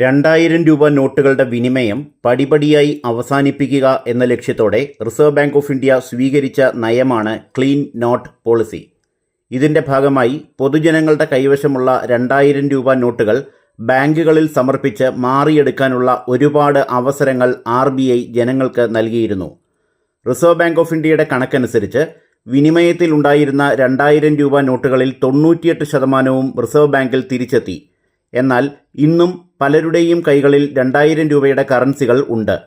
രണ്ടായിരം രൂപ നോട്ടുകളുടെ വിനിമയം പടിപടിയായി അവസാനിപ്പിക്കുക എന്ന ലക്ഷ്യത്തോടെ റിസർവ് ബാങ്ക് ഓഫ് ഇന്ത്യ സ്വീകരിച്ച നയമാണ് ക്ലീൻ നോട്ട് പോളിസി. ഇതിന്റെ ഭാഗമായി പൊതുജനങ്ങളുടെ കൈവശമുള്ള രണ്ടായിരം രൂപ നോട്ടുകൾ ബാങ്കുകളിൽ സമർപ്പിച്ച് മാറിയെടുക്കാനുള്ള ഒരുപാട് അവസരങ്ങൾ ആർ ജനങ്ങൾക്ക് നൽകിയിരുന്നു. റിസർവ് ബാങ്ക് ഓഫ് ഇന്ത്യയുടെ കണക്കനുസരിച്ച് വിനിമയത്തിലുണ്ടായിരുന്ന രണ്ടായിരം രൂപ നോട്ടുകളിൽ തൊണ്ണൂറ്റിയെട്ട് ശതമാനവും റിസർവ് ബാങ്കിൽ തിരിച്ചെത്തി. എന്നാൽ ഇന്നും പലരുടെയും കൈകളിൽ രണ്ടായിരം രൂപയുടെ കറൻസികൾ ഉണ്ട്.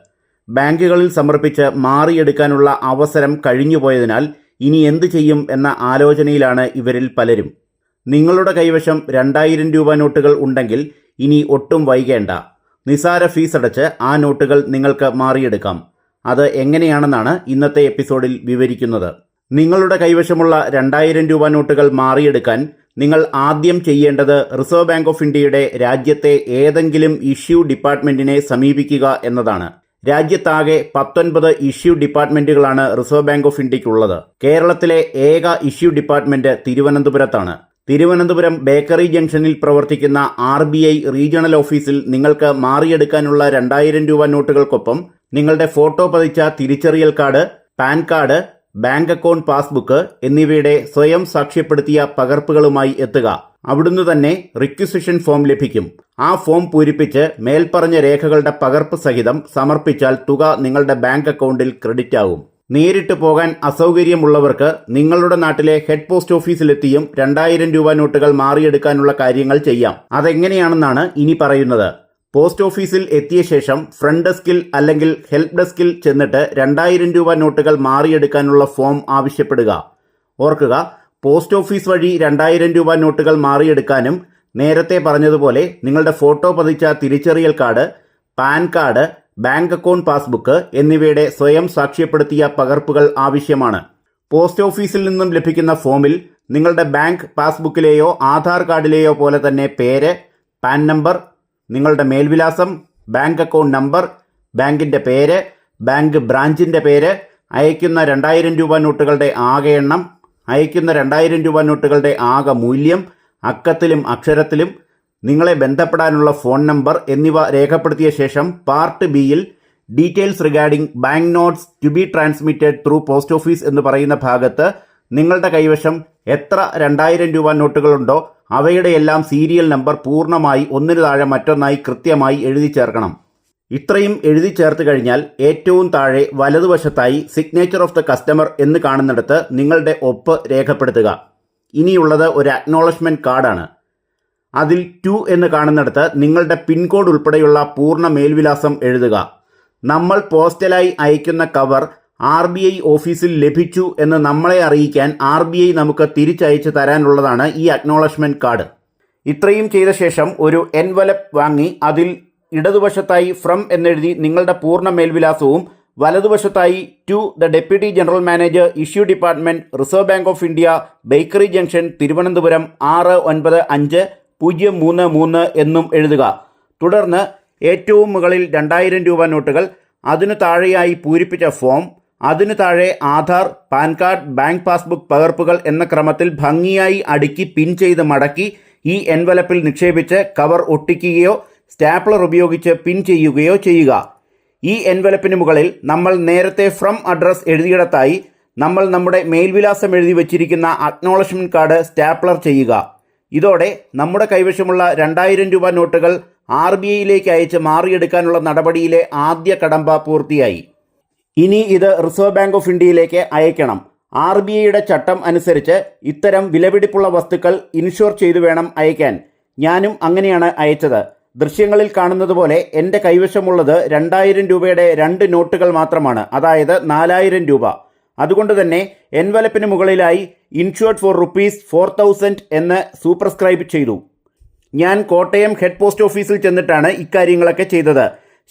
ബാങ്കുകളിൽ സമർപ്പിച്ച് മാറിയെടുക്കാനുള്ള അവസരം കഴിഞ്ഞുപോയതിനാൽ ഇനി എന്തു ചെയ്യും എന്ന ആലോചനയിലാണ് ഇവരിൽ പലരും. നിങ്ങളുടെ കൈവശം രണ്ടായിരം രൂപ നോട്ടുകൾ ഉണ്ടെങ്കിൽ ഇനി ഒട്ടും വൈകേണ്ട. നിസാര ഫീസ് അടച്ച് ആ നോട്ടുകൾ നിങ്ങൾക്ക് മാറിയെടുക്കാം. അത് എങ്ങനെയാണെന്നാണ് ഇന്നത്തെ എപ്പിസോഡിൽ വിവരിക്കുന്നത്. നിങ്ങളുടെ കൈവശമുള്ള രണ്ടായിരം രൂപ നോട്ടുകൾ മാറിയെടുക്കാൻ നിങ്ങൾ ആദ്യം ചെയ്യേണ്ടത് റിസർവ് ബാങ്ക് ഓഫ് ഇന്ത്യയുടെ രാജ്യത്തെ ഏതെങ്കിലും ഇഷ്യൂ ഡിപ്പാർട്ട്മെന്റിനെ സമീപിക്കുക എന്നതാണ്. രാജ്യത്താകെ പത്തൊൻപത് ഇഷ്യൂ ഡിപ്പാർട്ട്മെന്റുകളാണ് റിസർവ് ബാങ്ക് ഓഫ് ഇന്ത്യയ്ക്കുള്ളത് കേരളത്തിലെ ഏക ഇഷ്യൂ ഡിപ്പാർട്ട്മെന്റ് തിരുവനന്തപുരത്താണ്. തിരുവനന്തപുരം ബേക്കറി ജംഗ്ഷനിൽ പ്രവർത്തിക്കുന്ന ആർ ബി ഐ റീജിയണൽ ഓഫീസിൽ നിങ്ങൾക്ക് മാറിയെടുക്കാനുള്ള രണ്ടായിരം രൂപ നോട്ടുകൾക്കൊപ്പം നിങ്ങളുടെ ഫോട്ടോ പതിച്ച തിരിച്ചറിയൽ card PAN card bank account passbook എന്നിവയുടെ സ്വയം സാക്ഷ്യപ്പെടുത്തിയ പകർപ്പുകളുമായി എത്തുക. അവിടുന്ന് തന്നെ റിക്വിസിഷൻ ഫോം ലഭിക്കും. ആ ഫോം പൂരിപ്പിച്ച് മേൽപ്പറഞ്ഞ രേഖകളുടെ പകർപ്പ് സഹിതം സമർപ്പിച്ചാൽ തുക നിങ്ങളുടെ ബാങ്ക് അക്കൗണ്ടിൽ ക്രെഡിറ്റ് ആകും നേരിട്ട് പോകാൻ അസൗകര്യമുള്ളവർക്ക് നിങ്ങളുടെ നാട്ടിലെ ഹെഡ് പോസ്റ്റ് ഓഫീസിലെത്തിയും രണ്ടായിരം രൂപ നോട്ടുകൾ മാറിയെടുക്കാനുള്ള കാര്യങ്ങൾ ചെയ്യാം. അതെങ്ങനെയാണെന്നാണ് ഇനി പറയുന്നത്. പോസ്റ്റ് ഓഫീസിൽ എത്തിയ ശേഷം ഫ്രണ്ട് ഡെസ്കിൽ അല്ലെങ്കിൽ ഹെൽപ്പ് ഡെസ്കിൽ ചെന്നിട്ട് രണ്ടായിരം രൂപ നോട്ടുകൾ മാറിയെടുക്കാനുള്ള ഫോം ആവശ്യപ്പെടുക. ഓർക്കുക പോസ്റ്റ് ഓഫീസ് വഴി രണ്ടായിരം രൂപ നോട്ടുകൾ മാറിയെടുക്കാനും നേരത്തെ പറഞ്ഞതുപോലെ നിങ്ങളുടെ ഫോട്ടോ പതിച്ച തിരിച്ചറിയൽ card PAN card bank account passbook എന്നിവയുടെ സ്വയം സാക്ഷ്യപ്പെടുത്തിയ പകർപ്പുകൾ ആവശ്യമാണ്. പോസ്റ്റ് ഓഫീസിൽ നിന്നും ലഭിക്കുന്ന ഫോമിൽ നിങ്ങളുടെ ബാങ്ക് പാസ്ബുക്കിലെയോ ആധാർ കാർഡിലെയോ പോലെ തന്നെ പേര് പാൻ നമ്പർ നിങ്ങളുടെ മേൽവിലാസം ബാങ്ക് അക്കൗണ്ട് നമ്പർ ബാങ്കിന്റെ പേര് ബാങ്ക് ബ്രാഞ്ചിന്റെ പേര് അയക്കുന്ന രണ്ടായിരം രൂപ നോട്ടുകളുടെ ആകെ എണ്ണം അയക്കുന്ന രണ്ടായിരം രൂപ നോട്ടുകളുടെ ആകെ മൂല്യം അക്കത്തിലും അക്ഷരത്തിലും നിങ്ങളെ ബന്ധപ്പെടാനുള്ള ഫോൺ നമ്പർ എന്നിവ രേഖപ്പെടുത്തിയ ശേഷം പാർട്ട് ബിയിൽ details regarding bank notes to be transmitted through post office എന്ന് പറയുന്ന ഭാഗത്ത് നിങ്ങളുടെ കൈവശം എത്ര രണ്ടായിരം രൂപ നോട്ടുകളുണ്ടോ അവയുടെ എല്ലാം സീരിയൽ നമ്പർ പൂർണമായി ഒന്നിനു താഴെ മറ്റൊന്നായി കൃത്യമായി എഴുതി ചേർക്കണം. ഇത്രയും എഴുതി ചേർത്ത് കഴിഞ്ഞാൽ ഏറ്റവും താഴെ വലതുവശത്തായി സിഗ്നേച്ചർ ഓഫ് ദ കസ്റ്റമർ എന്ന് കാണുന്നിടത്ത് നിങ്ങളുടെ ഒപ്പ് രേഖപ്പെടുത്തുക. ഇനിയുള്ളത് ഒരു അക്നോളജ്മെന്റ് കാർഡാണ് അതിൽ ടു എന്ന് കാണുന്നിടത്ത് നിങ്ങളുടെ പിൻകോഡ് ഉൾപ്പെടെയുള്ള പൂർണ മേൽവിലാസം എഴുതുക. നമ്മൾ പോസ്റ്റലായി അയക്കുന്ന കവർ ആർ ബി ഐ ഓഫീസിൽ ലഭിച്ചു എന്ന് നമ്മളെ അറിയിക്കാൻ ആർ ബി ഐ നമുക്ക് തിരിച്ചയച്ചു തരാനുള്ളതാണ് ഈ അക്നോളജ്മെന്റ് കാർഡ് ഇത്രയും ചെയ്ത ശേഷം ഒരു എൻവലപ്പ് വാങ്ങി അതിൽ ഇടതുവശത്തായി ഫ്രം എന്നെഴുതി നിങ്ങളുടെ പൂർണ മേൽവിലാസവും വലതുവശത്തായി to the deputy general manager issue department Reserve Bank of India bakery junction Thiruvananthapuram ആറ് ഒൻപത് അഞ്ച് പൂജ്യം മൂന്ന് മൂന്ന് എന്നും എഴുതുക. തുടർന്ന് ഏറ്റവും മുകളിൽ രണ്ടായിരം രൂപ നോട്ടുകൾ അതിനു താഴെയായി പൂരിപ്പിച്ച ഫോം അതിനു താഴെ Aadhaar PAN card bank passbook പകർപ്പുകൾ എന്ന ക്രമത്തിൽ ഭംഗിയായി അടുക്കി പിൻ ചെയ്ത് മടക്കി ഈ എൻവലപ്പിൽ നിക്ഷേപിച്ച് കവർ ഒട്ടിക്കുകയോ സ്റ്റാപ്ലർ ഉപയോഗിച്ച് പിൻ ചെയ്യുകയോ ചെയ്യുക. ഈ എൻവലപ്പിന് മുകളിൽ നമ്മൾ നേരത്തെ ഫ്രം അഡ്രസ് എഴുതിയിടത്തായി നമ്മൾ നമ്മുടെ മേൽവിലാസം എഴുതി വച്ചിരിക്കുന്ന അക്നോളജ്മെന്റ് കാർഡ് സ്റ്റാപ്ലർ ചെയ്യുക. ഇതോടെ നമ്മുടെ കൈവശമുള്ള രണ്ടായിരം രൂപ നോട്ടുകൾ ആർ ബി ഐയിലേക്ക് അയച്ച് മാറിയെടുക്കാനുള്ള നടപടിയിലെ ആദ്യ കടമ്പ പൂർത്തിയായി. ഇനി ഇത് റിസർവ് ബാങ്ക് ഓഫ് ഇന്ത്യയിലേക്ക് അയക്കണം. ആർ ബി ഐയുടെ ചട്ടം അനുസരിച്ച് ഇത്തരം വിലപിടിപ്പുള്ള വസ്തുക്കൾ ഇൻഷുർ ചെയ്തു വേണം അയക്കാൻ. ഞാനും അങ്ങനെയാണ് അയച്ചത്. ദൃശ്യങ്ങളിൽ കാണുന്നത് പോലെ എന്റെ കൈവശമുള്ളത് രണ്ടായിരം രൂപയുടെ രണ്ട് നോട്ടുകൾ മാത്രമാണ്. അതായത് നാലായിരം രൂപ. അതുകൊണ്ട് തന്നെ എൻവലപ്പിന് മുകളിലായി insured for rupees four thousand എന്ന് സൂപ്രസ്ക്രൈബ് ചെയ്തു. ഞാൻ കോട്ടയം ഹെഡ് പോസ്റ്റ് ഓഫീസിൽ ചെന്നിട്ടാണ് ഇക്കാര്യങ്ങളൊക്കെ ചെയ്തത്.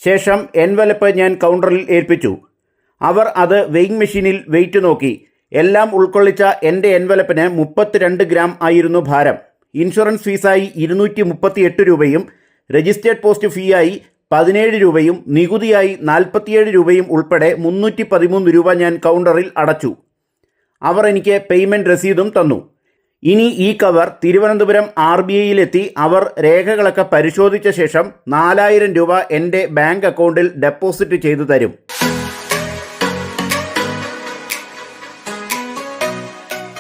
ശേഷം എൻവലപ്പ് ഞാൻ കൗണ്ടറിൽ ഏൽപ്പിച്ചു. അവർ അത് വെയിങ് മെഷീനിൽ വെയിറ്റ് നോക്കി. എല്ലാം ഉൾക്കൊള്ളിച്ച എന്റെ എൻവലപ്പിന് മുപ്പത്തിരണ്ട് ഗ്രാം ആയിരുന്നു ഭാരം. ഇൻഷുറൻസ് ഫീസായി ഇരുന്നൂറ്റി മുപ്പത്തി എട്ട് രൂപയും രജിസ്റ്റേർഡ് പോസ്റ്റ് ഫീയായി പതിനേഴ് രൂപയും നികുതിയായി നാൽപ്പത്തിയേഴ് രൂപയും ഉൾപ്പെടെ മുന്നൂറ്റി പതിമൂന്ന് രൂപ ഞാൻ കൗണ്ടറിൽ അടച്ചു. അവർ എനിക്ക് പേയ്മെന്റ് രസീതും തന്നു. ഇനി ഈ കവർ തിരുവനന്തപുരം ആർ ബി ഐയിലെത്തി അവർ രേഖകളൊക്കെ പരിശോധിച്ച ശേഷം നാലായിരം രൂപ എന്റെ ബാങ്ക് അക്കൗണ്ടിൽ ഡെപ്പോസിറ്റ് ചെയ്തു തരും.